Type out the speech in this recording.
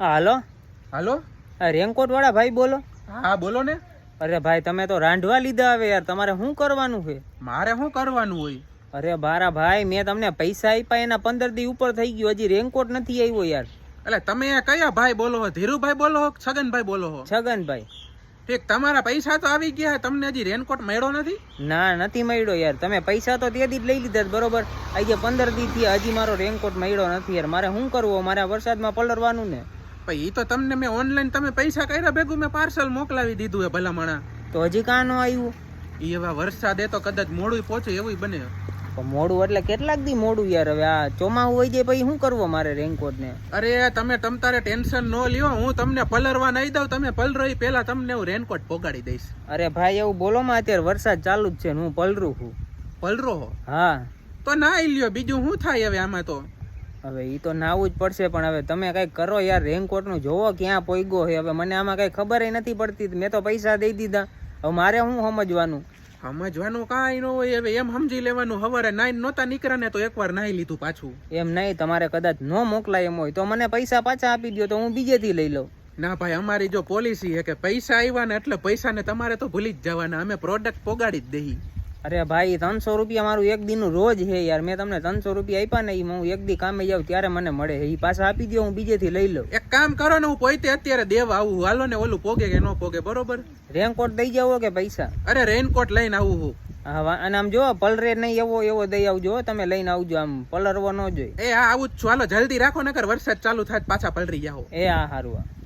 હા હાલો. હાલો? રેનકોટ વાળા ભાઈ બોલો. હા બોલો ને. અરે ભાઈ તમે તો રાંધવા લીધા હવે યાર. તમારે શું કરવાનું છે? મારે શું કરવાનું હોય? અરે બારા ભાઈ મેં તમને પૈસા આપ્યા એના પંદર દી ઉપર થઈ ગયું. હજી રેનકોટ નથી આવ્યો યાર. એટલે તમે કયા ભાઈ બોલો છો? ધીરુભાઈ બોલો છો છગનભાઈ બોલો છો? છગનભાઈ. ઠીક તમારા પૈસા તો આવી ગયા તમને હજી રેનકોટ મળ્યો નથી? ના નથી મળ્યો યાર. તમે પૈસા તો તે દી જ લઈ લીધા બરોબર? આજે પંદર દી થી હજી મારો રેનકોટ મળ્યો નથી યાર. મારે શું કરવું? મારે વરસાદમાં પલળવાનું ને. પછી એ તો તમને મેં ઓનલાઈન તમે પૈસા કર્યા ભેગું મેં પાર્સલ મોકલાવી દીધું હે ભલામણા. તો હજી કાં ન આવ્યું એ હવે વરસાદ એ તો કદાચ મોડું પહોંચે એવું બને. પણ મોડું એટલે કેટલાક દી મોડું યાર હવે આ ચોમાહું હોય જાય પછી શું કરવો મારે રેનકોટ ને? અરે તમે તમ તારે ટેન્શન ન લ્યો હું તમને પલરવા નહીં દઉં તમે પલરોઈ પહેલા તમને હું રેનકોટ પોગાડી દઈશ. અરે ભાઈ એવું બોલો માં અત્યારે વરસાદ ચાલુ જ છે ને હું પલરું છું. પલરો હા. તો ના લ્યો બીજું શું થાય હવે આમાં તો? હવે એ તો નાવું જ પડશે પણ હવે તમે કંઈક કરો યાર રેનકોટનું જોવો ક્યાં પોઈગો છે. હવે મને આમાં કંઈ ખબર નથી પડતી મેં તો પૈસા દઈ દીધા. હવે મારે શું સમજવાનું? સમજવાનું કાંઈ ન હોય હવે એમ સમજી લેવાનું. હવારે નાઈ નહોતા નીકળ્યા ને તો એકવાર નાઈ લીધું પાછું. એમ નહીં તમારે કદાચ ન મોકલાય એમ હોય તો મને પૈસા પાછા આપી દો તો હું બીજેથી લઈ લઉં. ના ભાઈ અમારી જો પોલિસી છે કે પૈસા આવ્યા ને એટલે પૈસાને તમારે તો ભૂલી જ જવાના. અમે પ્રોડક્ટ પોગાડી જ દઈ અરે ભાઈ ત્રણસો રૂપિયા મારું એક દીનું રોજ છે યાર. મેં તમને ત્રણસો રૂપિયા આપ્યા ને એ હું એક દી કામે જાઉં ત્યારે મને મળે એ પાછા આપી દો હું બીજેથી લઈ લઉં. એક કામ કરો ને હું પોતે અત્યારે દેવા આવું હાલો ને ઓલું પોગે કે ન પોગે બરોબર? રેનકોટ દઈ જાવો કે પૈસા? અરે રેનકોટ લઈને આવું હું હા અને આમ જો પલરે નહીં એવો એવો દઈ આવજો તમે લઈને આવજો આમ પલરવો ન જોઈએ. એ હા આવું જ છું. હાલો જલ્દી રાખો નકર વરસાદ ચાલુ થાય પાછા પલરી જાઓ. એ હા સારું